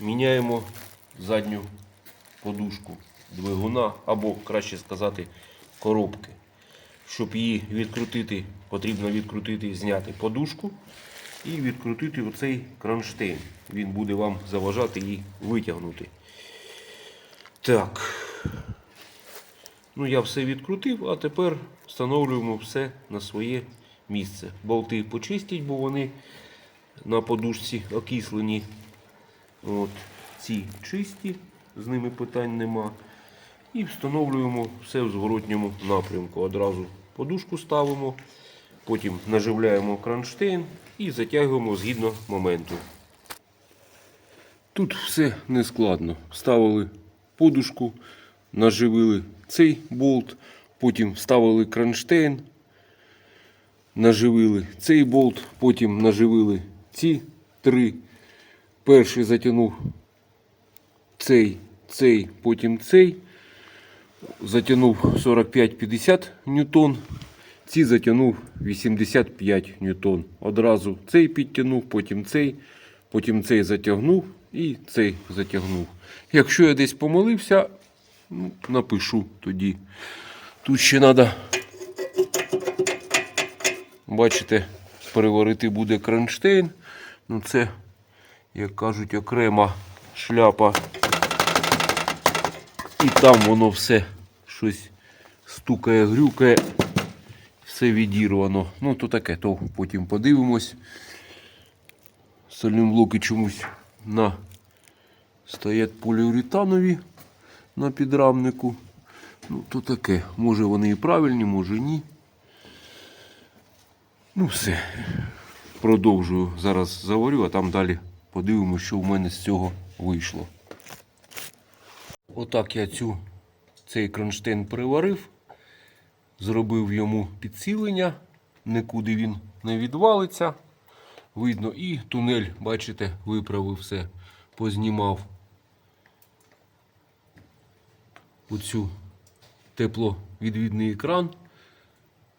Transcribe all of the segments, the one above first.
міняємо задню подушку двигуна, або краще сказати, коробки. Щоб її відкрутити, потрібно відкрутити, зняти подушку і відкрутити оцей кронштейн. Він буде вам заважати її витягнути. Так. Ну, я все відкрутив, а тепер встановлюємо все на своє місце. Болти почистіть, бо вони на подушці окислені. От, ці чисті, з ними питань нема. І встановлюємо все в зворотньому напрямку. Одразу подушку ставимо, потім наживляємо кронштейн і затягуємо згідно моменту. Тут все нескладно. Ставили подушку, наживили цей болт, потім вставили кронштейн, наживили цей болт, потім наживили ці три. Перший затягнув цей, цей, потім цей. Затягнув 45-50 ньютон. Ці затягнув 85 ньютон. Одразу цей підтягнув, потім цей, потім цей затягнув і цей затягнув. Якщо я десь помилився, ну, напишу тоді. Тут ще треба, бачите, переварити буде кронштейн. Ну це, як кажуть, окрема шляпа. І там воно все щось стукає, грюкає, все відірвано. Ну, то таке, то потім подивимось. Сальним чомусь на стоять поліуретанові на підрамнику. Ну, то таке. Може вони і правильні, може ні. Ну, все. Продовжую. Зараз заварю, а там далі подивимось, що в мене з цього вийшло. Отак я цю, цей кронштейн приварив, зробив йому підсилення, нікуди він не відвалиться. Видно, і тунель, бачите, виправив все, познімав оцю тепловідвідний екран,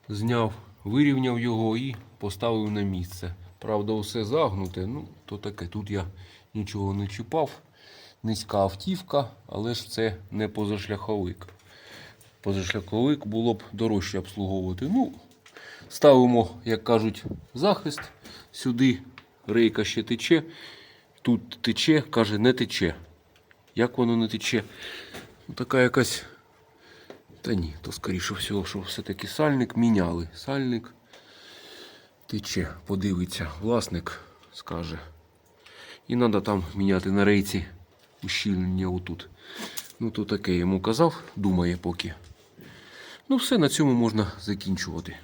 зняв, вирівняв його і поставив на місце. Правда, все загнуте, ну, то таке. Тут я нічого не чіпав низька автівка, але ж це не позашляховик. Позашляховик було б дорожче обслуговувати. Ну, ставимо, як кажуть, захист. Сюди рейка ще тече. Тут тече, каже, не тече. Як воно не тече? Ну, така якась. Та ні, то скоріше всього, що все-таки сальник міняли. Сальник тече, подивиться, власник скаже. І треба там міняти на рейці ущільнення отут. Ну, то таке йому казав, думає поки. Ну, все, на цьому можна закінчувати.